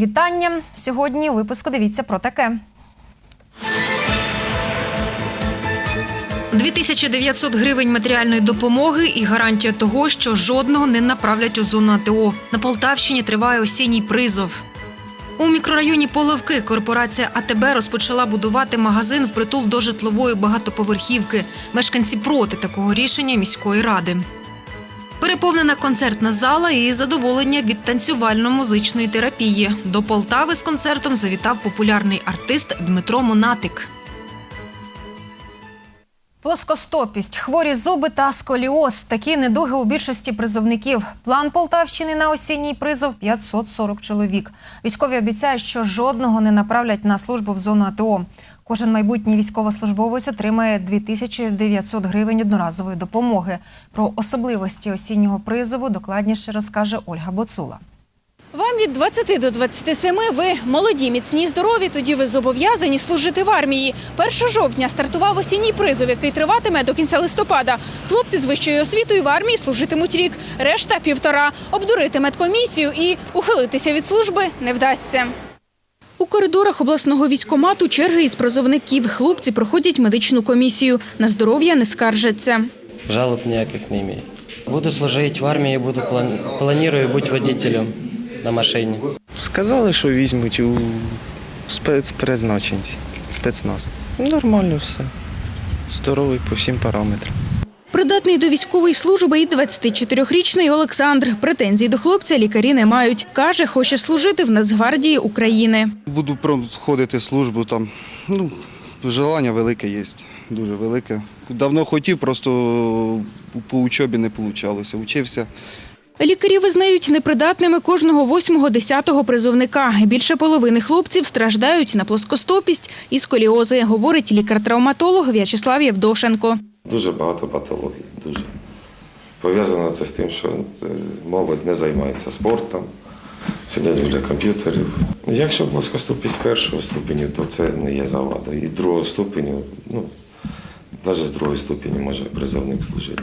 вітання. Сьогодні у випуску дивіться про таке. 2900 гривень матеріальної допомоги і гарантія того, що жодного не направлять у зону АТО. На Полтавщині триває осінній призов. У мікрорайоні Половки корпорація АТБ розпочала будувати магазин впритул до житлової багатоповерхівки. Мешканці проти такого рішення міської ради. Переповнена концертна зала і задоволення від танцювально-музичної терапії. До Полтави з концертом завітав популярний артист Дмитро Монатик. Плоскостопість, хворі зуби та сколіоз – такі недуги у більшості призовників. План Полтавщини на осінній призов – 540 чоловік. Військові обіцяють, що жодного не направлять на службу в зону АТО. Кожен майбутній військовослужбовець отримає 2900 гривень одноразової допомоги. Про особливості осіннього призову докладніше розкаже Ольга Боцула. Вам від 20 до 27 ви молоді, міцні, здорові, тоді ви зобов'язані служити в армії. 1 жовтня стартував осінній призов, який триватиме до кінця листопада. Хлопці з вищою освітою в армії служитимуть рік, решта – півтора. Обдурити медкомісію і ухилитися від служби не вдасться. У коридорах обласного військомату черги із призовників. Хлопці проходять медичну комісію. На здоров'я не скаржаться. Жалоб ніяких не имею. Буду служити в армії, буду план... планую бути водителем на машині. Сказали, що візьмуть у спецпризначенці, спецназ. Нормально все. Здоровий по всім параметрам. Придатний до військової служби і 24-річний Олександр. Претензій до хлопця лікарі не мають. Каже, хоче служити в Нацгвардії України. Буду проходити службу там. Ну, желання велике є, дуже велике. Давно хотів, просто по учобі не вийшло. Учився. Лікарі визнають непридатними кожного 8-10 призовника. Більше половини хлопців страждають на плоскостопість і сколіози, говорить лікар-травматолог В'ячеслав Євдошенко. Дуже багато патологій. Дуже. Пов'язано це з тим, що е, молодь не займається спортом, сидять біля комп'ютерів. Якщо плоскоступість першого ступеню, то це не є завада. І другого ступеню, ну, навіть з другої ступені може призовник служити.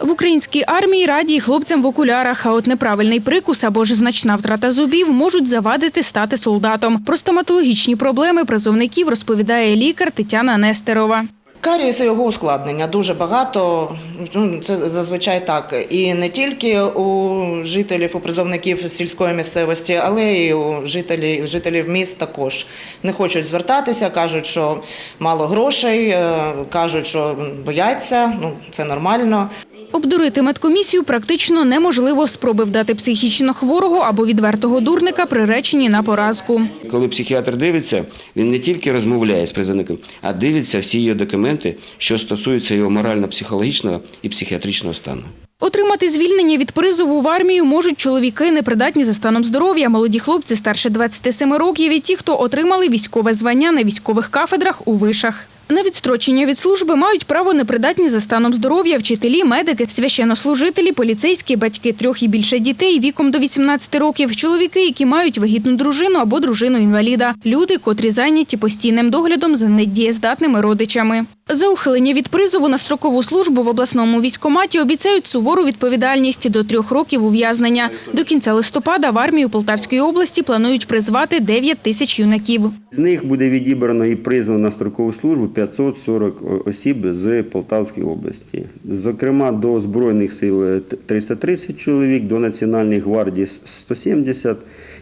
В українській армії раді хлопцям в окулярах, а от неправильний прикус або ж значна втрата зубів можуть завадити стати солдатом. Про стоматологічні проблеми призовників розповідає лікар Тетяна Нестерова. Карієс і його ускладнення дуже багато. Ну, Це зазвичай так. І не тільки у жителів, у призовників сільської місцевості, але й у жителів, жителів міст також. Не хочуть звертатися, кажуть, що мало грошей, е, кажуть, що бояться. Ну, це нормально. Обдурити медкомісію практично неможливо. Спроби вдати психічно хворого або відвертого дурника приречені на поразку. Коли психіатр дивиться, він не тільки розмовляє з призовником, а дивиться всі його документи, що стосуються його морально-психологічного і психіатричного стану. Отримати звільнення від призову в армію можуть чоловіки, непридатні за станом здоров'я, молоді хлопці старше 27 років і ті, хто отримали військове звання на військових кафедрах у вишах. На відстрочення від служби мають право непридатні за станом здоров'я, вчителі, медики, священнослужителі, поліцейські, батьки трьох і більше дітей віком до 18 років, чоловіки, які мають вагітну дружину або дружину-інваліда, люди, котрі зайняті постійним доглядом за недієздатними родичами. За ухилення від призову на строкову службу в обласному військкоматі обіцяють сувору відповідальність до трьох років ув'язнення. До кінця листопада в армію Полтавської області планують призвати 9 тисяч юнаків. З них буде відібрано і призвано на строкову службу 540 осіб з Полтавської області. Зокрема, до Збройних сил е, 330 чоловік, до Національної гвардії 170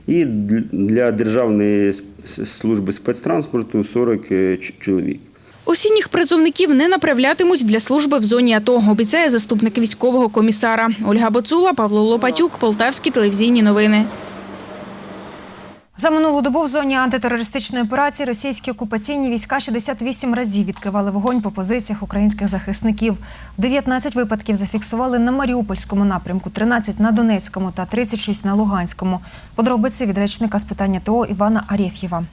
і для Державної служби спецтранспорту 40 е, чоловік. Осінніх призовників не направлятимуть для служби в зоні АТО, обіцяє заступник військового комісара. Ольга Боцула, Павло Лопатюк, Полтавські телевізійні новини. За минулу добу в зоні антитерористичної операції російські окупаційні війська 68 разів відкривали вогонь по позиціях українських захисників. 19 випадків зафіксували на Маріупольському напрямку, 13 на Донецькому та 36 на Луганському. Подробиці від речника з питання ТО Івана Арєф'єва.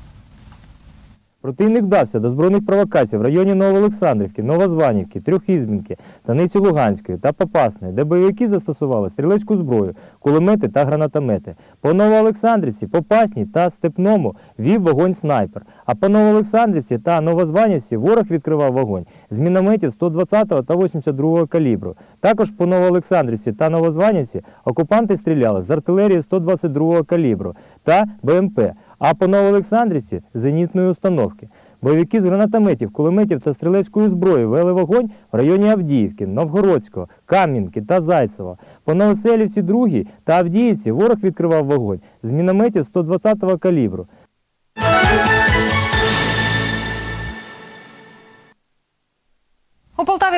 Противник вдався до збройних провокацій в районі Новоолександрівки, Новозванівки, Трьохізбінки, Станиці Луганської та Попасної, де бойовики застосували стрілецьку зброю, кулемети та гранатомети. По Новоолександрівці, Попасній та Степному вів вогонь снайпер. А по Новоолександрівці та Новозванівці ворог відкривав вогонь з мінометів 120 та 82 калібру. Також по Новоолександрівці та Новозванівці окупанти стріляли з артилерії 122 калібру та БМП, а по Новоолександрівці – зенітної установки. Бойовики з гранатометів, кулеметів та стрілецької зброї вели вогонь в районі Авдіївки, Новгородського, Кам'янки та Зайцева. По Новоселівці 2 та Авдіївці ворог відкривав вогонь з мінометів 120 калібру.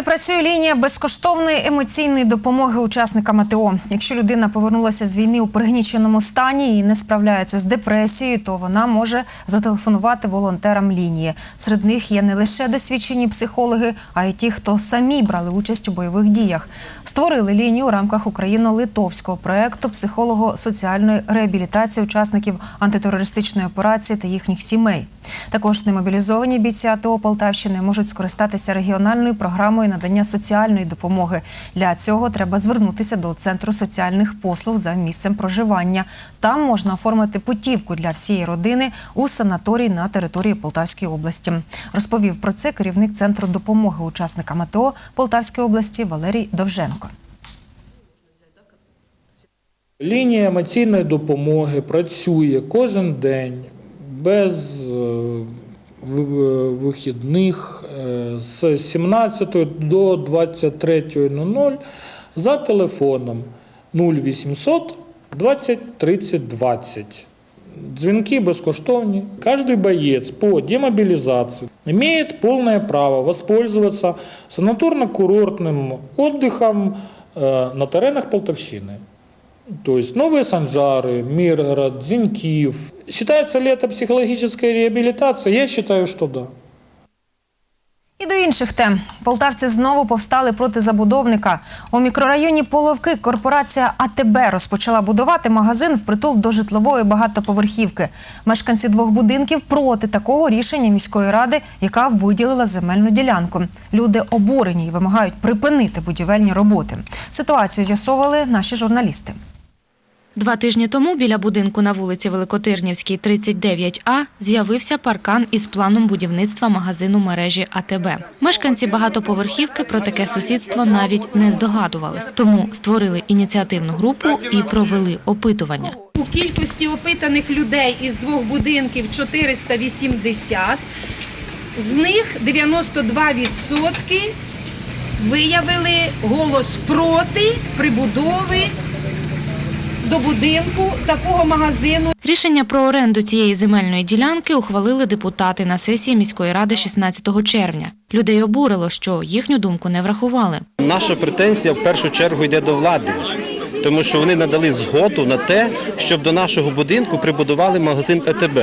Працює лінія безкоштовної емоційної допомоги учасникам АТО. Якщо людина повернулася з війни у пригніченому стані і не справляється з депресією, то вона може зателефонувати волонтерам лінії. Серед них є не лише досвідчені психологи, а й ті, хто самі брали участь у бойових діях. Створили лінію у рамках україно-литовського проекту психолого-соціальної реабілітації учасників антитерористичної операції та їхніх сімей. Також немобілізовані бійці АТО Полтавщини можуть скористатися регіональною програмою надання соціальної допомоги. Для цього треба звернутися до центру соціальних послуг за місцем проживання. Там можна оформити путівку для всієї родини у санаторій на території Полтавської області. Розповів про це керівник центру допомоги учасникам АТО Полтавської області Валерій Довженко. Лінія емоційної допомоги працює кожен день без е, вихідних е, з 17 до 23.00 за телефоном 0800 20 30 20. Дзвінки безкоштовні. Каждый боец по демобилизации имеет полное право воспользоваться санаторно-курортным отдыхом э, на теренах Полтавщины. То есть Новые Санжары, Миргород, Зинькив. Считается ли это психологической реабилитацией? Я считаю, что да. І до інших тем полтавці знову повстали проти забудовника. У мікрорайоні Половки корпорація АТБ розпочала будувати магазин впритул до житлової багатоповерхівки. Мешканці двох будинків проти такого рішення міської ради, яка виділила земельну ділянку. Люди обурені і вимагають припинити будівельні роботи. Ситуацію з'ясовували наші журналісти. Два тижні тому біля будинку на вулиці Великотирнівській, 39А, з'явився паркан із планом будівництва магазину мережі АТБ. Мешканці багатоповерхівки про таке сусідство навіть не здогадувались, тому створили ініціативну групу і провели опитування. У кількості опитаних людей із двох будинків 480, з них 92% виявили голос проти прибудови до будинку такого магазину. Рішення про оренду цієї земельної ділянки ухвалили депутати на сесії міської ради 16 червня. Людей обурило, що їхню думку не врахували. Наша претензія в першу чергу йде до влади, тому що вони надали згоду на те, щоб до нашого будинку прибудували магазин ЕТБ.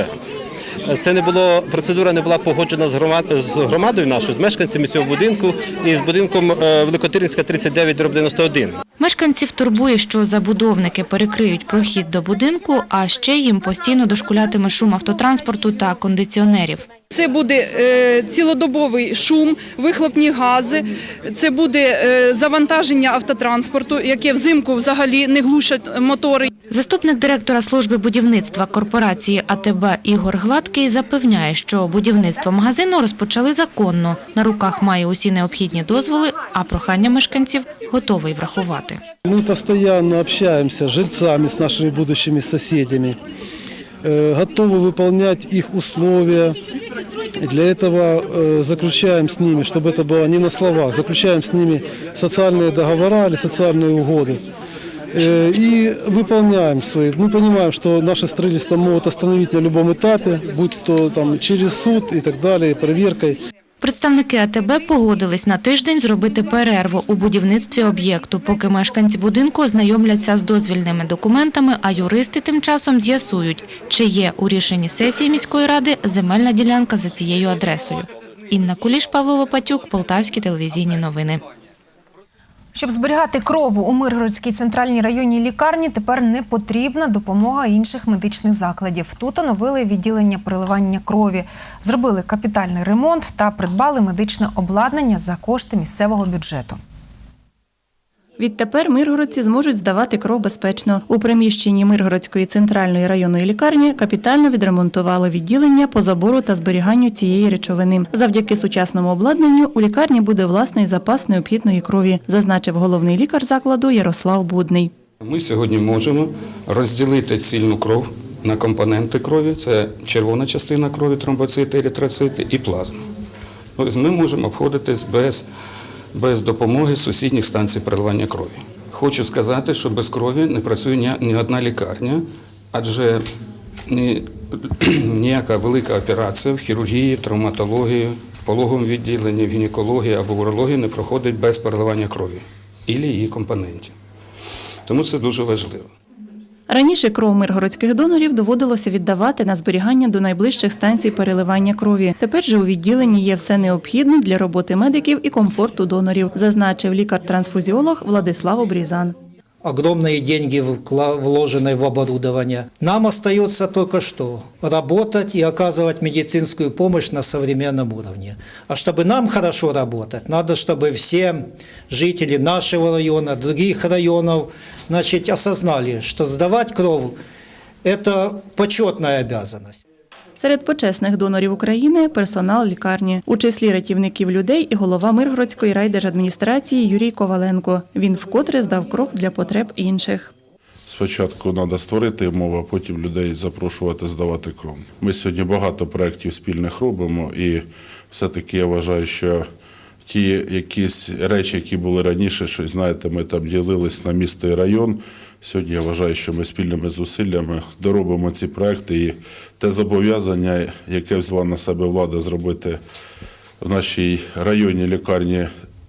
Це не було процедура не була погоджена з громад- з громадою нашою, з мешканцями цього будинку і з будинком е, Великотиринська 39 91. Мешканців турбує, що забудовники перекриють прохід до будинку, а ще їм постійно дошкулятиме шум автотранспорту та кондиціонерів. Це буде е, цілодобовий шум, вихлопні гази, це буде е, завантаження автотранспорту, яке взимку взагалі не глушать мотори. Заступник директора служби будівництва корпорації АТБ Ігор Гладкий запевняє, що будівництво магазину розпочали законно. На руках має усі необхідні дозволи, а прохання мешканців готовий врахувати. Мы постоянно общаемся с жильцами, с нашими будущими соседями, э, готовы выполнять их условия. Для этого э, заключаем с ними, чтобы это было не на словах, заключаем с ними социальные договора или социальные угоды. Э, И выполняем свои. Мы понимаем, что наше строительство могут остановить на любом этапе, будь то там через суд и так далее, проверкой. Представники АТБ погодились на тиждень зробити перерву у будівництві об'єкту, поки мешканці будинку ознайомляться з дозвільними документами, а юристи тим часом з'ясують, чи є у рішенні сесії міської ради земельна ділянка за цією адресою. Інна Куліш, Павло Лопатюк, Полтавські телевізійні новини. Щоб зберігати кров у Миргородській центральній районній лікарні, тепер не потрібна допомога інших медичних закладів. Тут оновили відділення переливання крові, зробили капітальний ремонт та придбали медичне обладнання за кошти місцевого бюджету. Відтепер миргородці зможуть здавати кров безпечно. У приміщенні Миргородської центральної районної лікарні капітально відремонтували відділення по забору та зберіганню цієї речовини. Завдяки сучасному обладнанню у лікарні буде власний запас необхідної крові, зазначив головний лікар закладу Ярослав Будний. Ми сьогодні можемо розділити цільну кров на компоненти крові: це червона частина крові, тромбоцити, еритроцити і плазма. Тобто ми можемо обходитись без, без допомоги сусідніх станцій переливання крові. Хочу сказати, що без крові не працює ні, одна лікарня, адже ні, ніяка велика операція в хірургії, травматології, в пологовому відділенні, в гінекології або в урології не проходить без переливання крові і її компонентів. Тому це дуже важливо. Раніше кров миргородських донорів доводилося віддавати на зберігання до найближчих станцій переливання крові. Тепер же у відділенні є все необхідне для роботи медиків і комфорту донорів, зазначив лікар-трансфузіолог Владислав Обрізан. Огромные деньги вложены в оборудование. Нам остается только что работать и оказывать медицинскую помощь на современном уровне. А чтобы нам хорошо работать, надо, чтобы все жители нашего района, других районов, значит, осознали, что сдавать кровь – это почетная обязанность. Серед почесних донорів України персонал лікарні, у числі рятівників людей і голова Миргородської райдержадміністрації Юрій Коваленко. Він вкотре здав кров для потреб інших. Спочатку треба створити умови, а потім людей запрошувати здавати кров. Ми сьогодні багато проєктів спільних робимо, і все-таки я вважаю, що ті якісь речі, які були раніше, що знаєте, ми там ділились на місто і район. Сьогодні я вважаю, що ми спільними зусиллями доробимо ці проекти і те зобов'язання, яке взяла на себе влада зробити в нашій районній лікарні,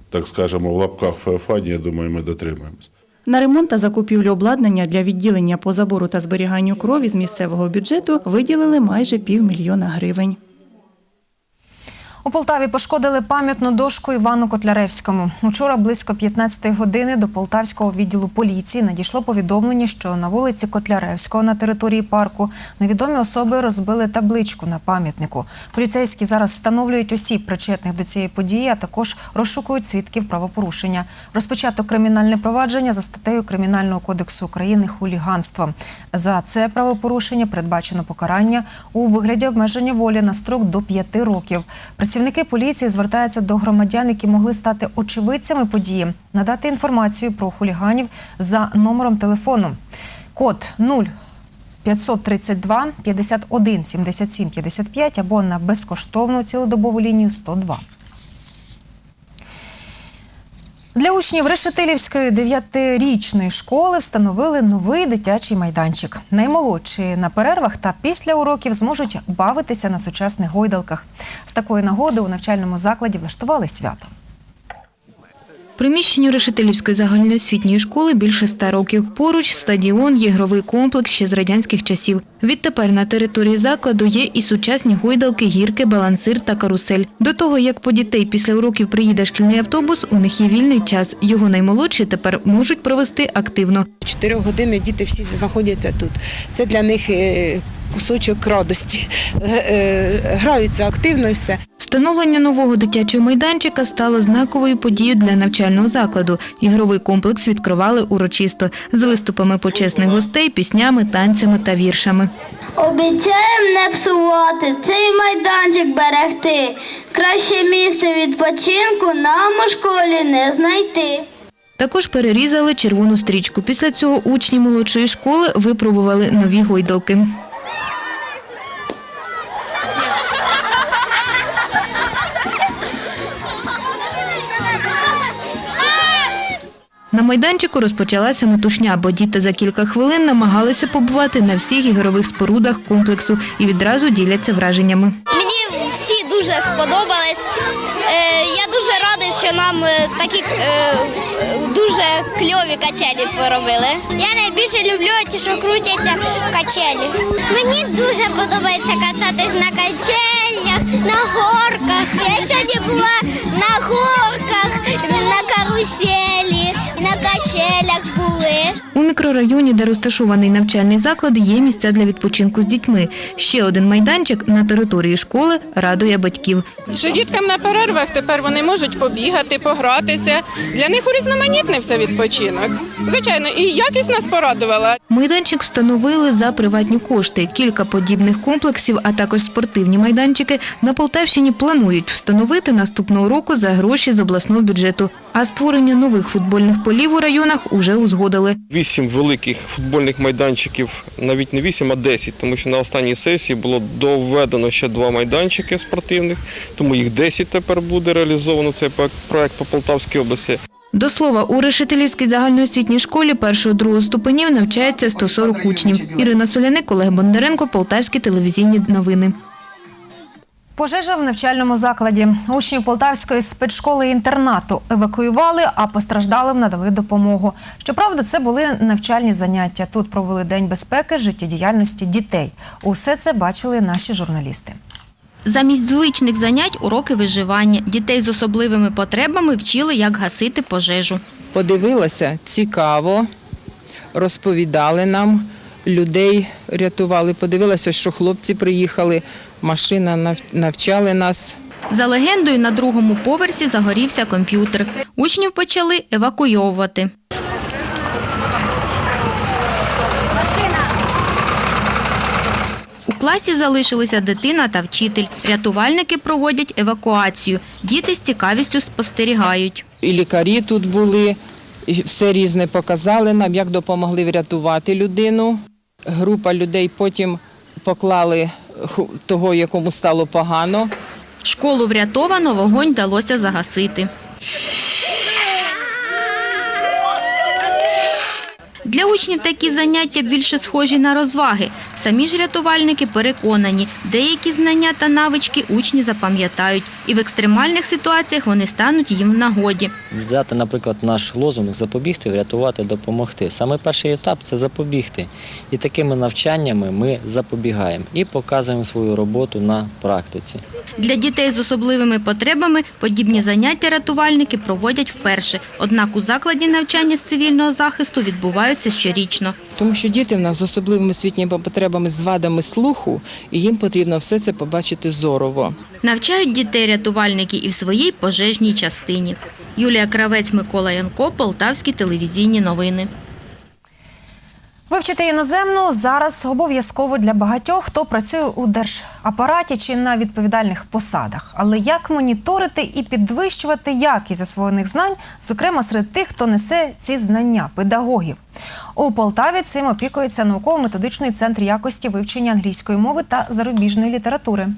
так скажемо, в лапках ФФАні, я думаю, ми дотримаємось. На ремонт та закупівлю обладнання для відділення по забору та зберіганню крові з місцевого бюджету виділили майже півмільйона гривень. У Полтаві пошкодили пам'ятну дошку Івану Котляревському. Учора близько 15 години до полтавського відділу поліції надійшло повідомлення, що на вулиці Котляревського на території парку невідомі особи розбили табличку на пам'ятнику. Поліцейські зараз встановлюють осіб, причетних до цієї події, а також розшукують свідків правопорушення. Розпочато кримінальне провадження за статтею Кримінального кодексу України хуліганство. За це правопорушення передбачено покарання у вигляді обмеження волі на строк до 5 років. Працівники поліції звертаються до громадян, які могли стати очевидцями події, надати інформацію про хуліганів за номером телефону. Код 0 532 51 77 55 або на безкоштовну цілодобову лінію 102. Для учнів Решетилівської дев'ятирічної школи встановили новий дитячий майданчик. Наймолодші на перервах та після уроків зможуть бавитися на сучасних гойдалках. З такої нагоди у навчальному закладі влаштували свято. Приміщенню Решетилівської загальноосвітньої школи більше ста років. Поруч стадіон, ігровий комплекс ще з радянських часів. Відтепер на території закладу є і сучасні гойдалки, гірки, балансир та карусель. До того, як по дітей після уроків приїде шкільний автобус, у них є вільний час. Його наймолодші тепер можуть провести активно. Чотири години діти всі знаходяться тут. Це для них е, кусочок радості. Е, е, Граються активно і все. Встановлення нового дитячого майданчика стало знаковою подією для навчального закладу. Ігровий комплекс відкривали урочисто з виступами почесних гостей, піснями, танцями та віршами. Обіцяємо не псувати, цей майданчик берегти. Краще місце відпочинку нам у школі не знайти. Також перерізали червону стрічку. Після цього учні молодшої школи випробували нові гойдалки. На майданчику розпочалася метушня, бо діти за кілька хвилин намагалися побувати на всіх ігрових спорудах комплексу і відразу діляться враженнями. Мені всі дуже сподобались. Е, Я дуже рада, що нам е, такі е, дуже кльові качелі поробили. Я найбільше люблю ті, що крутяться качелі. Мені дуже подобається кататись на качелях, на горках. Я сьогодні була на горках, на каруселі. ver. У мікрорайоні, де розташований навчальний заклад, є місця для відпочинку з дітьми. Ще один майданчик на території школи радує батьків. Що діткам на перервах тепер вони можуть побігати, погратися. Для них урізноманітний все відпочинок. Звичайно, і якість нас порадувала. Майданчик встановили за приватні кошти. Кілька подібних комплексів, а також спортивні майданчики на Полтавщині планують встановити наступного року за гроші з обласного бюджету. А створення нових футбольних полів у районах уже узгодили. Вісім великих футбольних майданчиків, навіть не вісім, а десять, тому що на останній сесії було доведено ще два майданчики спортивних, тому їх 10 тепер буде реалізовано цей проект по Полтавській області. До слова, у Решетилівській загальноосвітній школі першого-другого ступенів навчається 140 учнів. Ірина Соляник, Олег Бондаренко, Полтавські телевізійні новини. Пожежа в навчальному закладі. Учнів Полтавської спецшколи-інтернату евакуювали, а постраждалим надали допомогу. Щоправда, це були навчальні заняття. Тут провели День безпеки життєдіяльності дітей. Усе це бачили наші журналісти. Замість звичних занять уроки виживання. Дітей з особливими потребами вчили, як гасити пожежу. Подивилася, цікаво, розповідали нам, людей рятували. Подивилася, що хлопці приїхали, машина нав- навчали нас. За легендою, на другому поверсі загорівся комп'ютер. Учнів почали евакуйовувати. У класі залишилися дитина та вчитель. Рятувальники проводять евакуацію. Діти з цікавістю спостерігають. І лікарі тут були, і все різне показали нам, як допомогли врятувати людину. Група людей потім поклали того, якому стало погано. Школу врятовано, вогонь вдалося загасити. Для учнів такі заняття більше схожі на розваги. Самі ж рятувальники переконані, деякі знання та навички учні запам'ятають, і в екстремальних ситуаціях вони стануть їм в нагоді. Взяти, наприклад, наш лозунг запобігти, врятувати, допомогти. Саме перший етап це запобігти. І такими навчаннями ми запобігаємо і показуємо свою роботу на практиці. Для дітей з особливими потребами подібні заняття рятувальники проводять вперше. Однак у закладі навчання з цивільного захисту відбуваються щорічно. Тому що діти в нас з особливими освітніми потребами з вадами слуху, і їм потрібно все це побачити зорово. Навчають дітей рятувальники і в своїй пожежній частині. Юлія Кравець, Микола Янко, Полтавські телевізійні новини. Вивчити іноземну зараз обов'язково для багатьох, хто працює у держапараті чи на відповідальних посадах. Але як моніторити і підвищувати якість засвоєних знань, зокрема серед тих, хто несе ці знання педагогів? У Полтаві цим опікується науково-методичний центр якості вивчення англійської мови та зарубіжної літератури.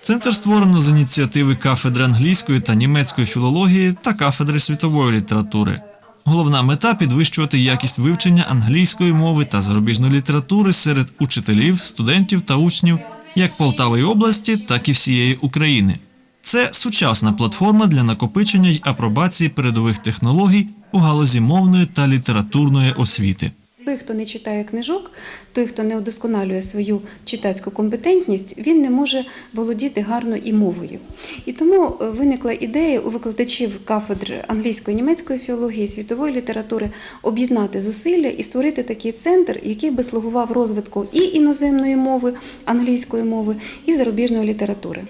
Центр створено з ініціативи кафедри англійської та німецької філології та кафедри світової літератури. Головна мета підвищувати якість вивчення англійської мови та зарубіжної літератури серед учителів, студентів та учнів як Полтави області, так і всієї України. Це сучасна платформа для накопичення й апробації передових технологій у галузі мовної та літературної освіти. Той, хто не читає книжок, той, хто не удосконалює свою читацьку компетентність, він не може володіти гарно і мовою. І тому е, виникла ідея у викладачів кафедр англійської, німецької філології, світової літератури об'єднати зусилля і створити такий центр, який би слугував розвитку і іноземної мови, англійської мови, і зарубіжної літератури.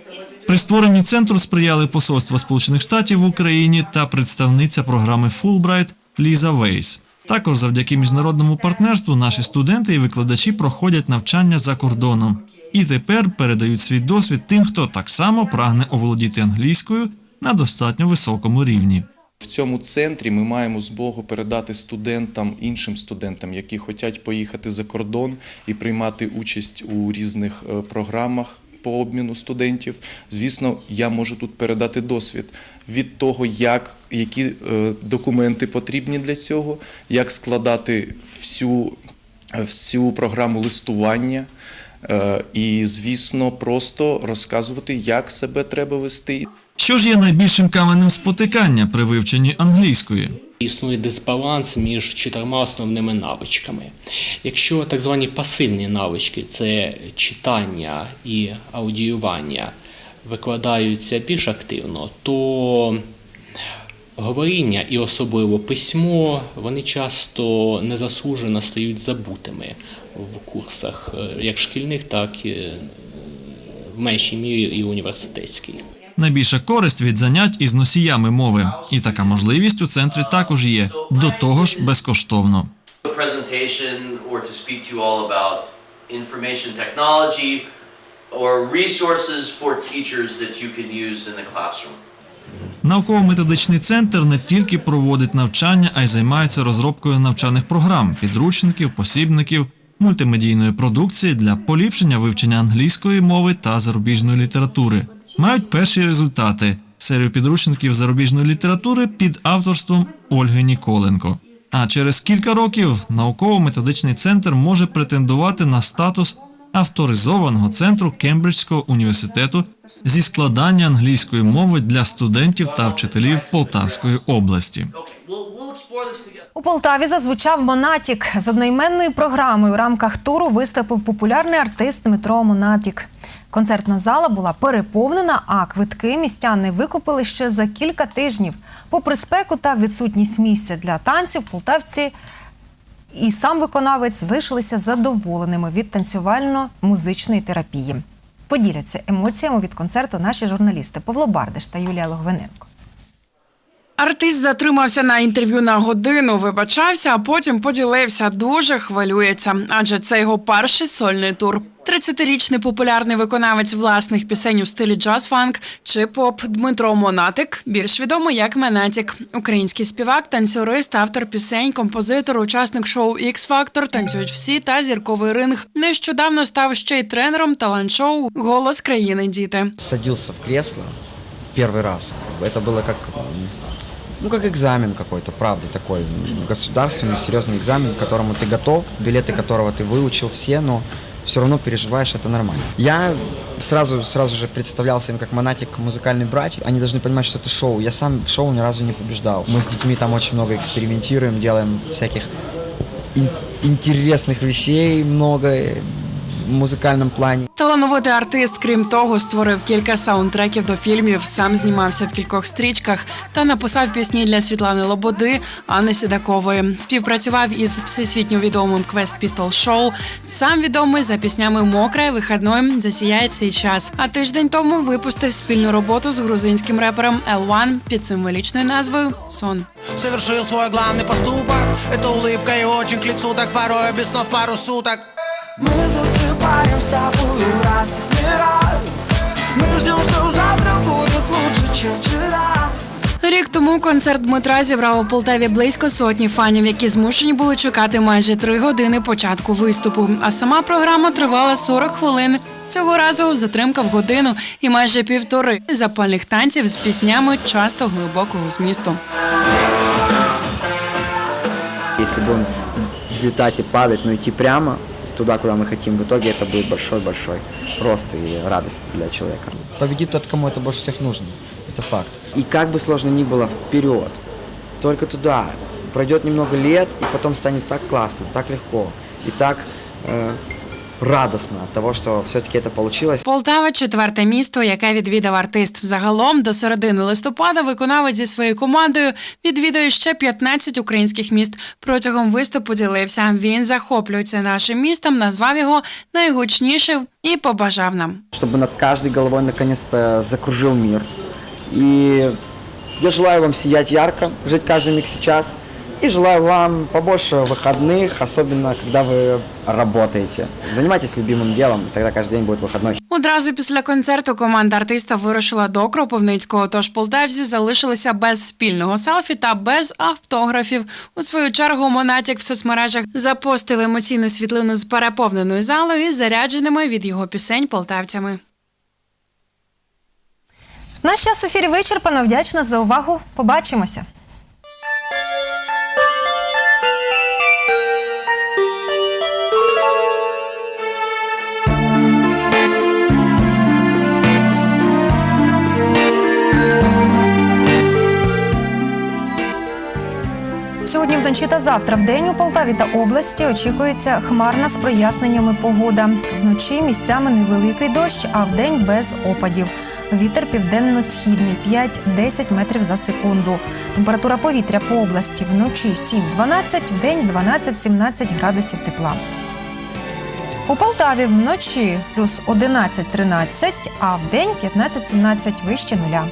При створенні центру сприяли посольство Сполучених Штатів в Україні та представниця програми Fulbright Ліза Вейс. Також завдяки міжнародному партнерству наші студенти і викладачі проходять навчання за кордоном і тепер передають свій досвід тим, хто так само прагне оволодіти англійською на достатньо високому рівні. В цьому центрі ми маємо змогу передати студентам, іншим студентам, які хочуть поїхати за кордон і приймати участь у різних е, програмах по обміну студентів. Звісно, я можу тут передати досвід від того, як які е, документи потрібні для цього, як складати всю, всю програму листування. е, І, звісно, просто розказувати, як себе треба вести. Що ж є найбільшим каменем спотикання при вивченні англійської? Існує дисбаланс між чотирма основними навичками. Якщо так звані пасивні навички це читання і аудіювання викладаються більш активно, то говоріння і особливо письмо, вони часто незаслужено стають забутими в курсах е, як шкільних, так і в меншій мірі і університетських. Найбільша користь від занять із носіями мови, і така можливість у центрі також є. До того ж, безкоштовно. Науково-методичний центр не тільки проводить навчання, а й займається розробкою навчальних програм, підручників, посібників, мультимедійної продукції для поліпшення вивчення англійської мови та зарубіжної літератури. Мають перші результати серію підручників зарубіжної літератури під авторством Ольги Ніколенко. А через кілька років науково-методичний центр може претендувати на статус авторизованого центру Кембриджського університету зі складання англійської мови для студентів та вчителів Полтавської області. У Полтаві зазвучав Монатік з одноіменною програмою. У рамках туру виступив популярний артист Дмитро Монатік. Концертна зала була переповнена, а квитки містяни викупили ще за кілька тижнів. Попри спеку та відсутність місця для танців, полтавці і сам виконавець залишилися задоволеними від танцювально-музичної терапії. Поділяться емоціями від концерту наші журналісти Павло Бардиш та Юлія Логвиненко. Артист затримався на інтерв'ю на годину, вибачався, а потім поділився. Дуже хвилюється, адже це його перший сольний тур. 30-річний популярний виконавець власних пісень у стилі джаз-фанк чи поп Дмитро Монатик, більш відомий як Менатік, український співак, танцюрист, автор пісень, композитор, учасник шоу X Factor, танцюють всі та зірковий ринг. Нещодавно став ще й тренером талант-шоу Голос країни діти. садился в кресло первый раз. Это было как, м, ну, как экзамен какой-то, правда, такой м, государственный, серьезный экзамен, к которому ты готов, билеты которого ты выучил все, но все равно переживаешь, это нормально. Я сразу, сразу же представлялся им как монатик музыкальный братья. Они должны понимать, что это шоу. Я сам в шоу ни разу не побеждал. Мы с детьми там очень много экспериментируем, делаем всяких ин- интересных вещей, много в музыкальном плане. Талановитий артист, крім того, створив кілька саундтреків до фільмів, сам знімався в кількох стрічках та написав пісні для Світлани Лободи, Анни Сідакової. Співпрацював із всесвітньо відомим Quest Pistol Show. Сам відомий за піснями Мокра, вихідною засіяє цей час. А тиждень тому випустив спільну роботу з грузинським репером L1 під символічною назвою Сон. Совершил свой главный поступок Это улыбка и очень к лицу Так порой без снов пару суток Мы засыпаем с тобою в разных мирах Мы ждем, что завтра будет лучше, чем вчера Рік тому концерт Дмитра зібрав у Полтаві близько сотні фанів, які змушені були чекати майже три години початку виступу. А сама програма тривала 40 хвилин. Цього разу затримка в годину і майже півтори запальних танців з піснями часто глибокого змісту. Если будем взлетать и падать, но идти прямо Туда, куда мы хотим, в итоге это будет большой-большой рост и радость для человека. Победит тот, кому это больше всех нужно. Это факт. И как бы сложно ни было, вперед. Только туда. Пройдет немного лет, и потом станет так классно, так легко и так э, радостно от того, что все-таки это получилось. Полтава четверте місто, яке відвідав артист. Загалом до середини листопада виконавець зі своєю командою відвідує ще 15 українських міст. Протягом виступу ділився. Він захоплюється нашим містом, назвав його найгучнішим і побажав нам. чтобы над каждой головой наконец-то закружил мир. И я желаю вам сиять ярко, жить каждый миг сейчас. И желаю вам побольше выходных, особенно когда вы работаете. Занимайтесь любимым делом, тогда каждый день будет выходной. Одразу після концерту команда артиста вирушила до Кропивницького. Тож полтавці залишилися без спільного селфі та без автографів. У свою чергу Монатік в соцмережах запостив емоційну світлину з переповненою залою і зарядженими від його пісень полтавцями. Наш час в ефірі вичерпано. Вдячна за увагу. Побачимося. Вночі та завтра в день у Полтаві та області очікується хмарна з проясненнями погода. Вночі місцями невеликий дощ, а вдень без опадів. Вітер південно-східний 5-10 метрів за секунду. Температура повітря по області вночі 7-12, вдень 12-17 градусів тепла. У Полтаві вночі плюс 11-13, а вдень 15-17 вище нуля.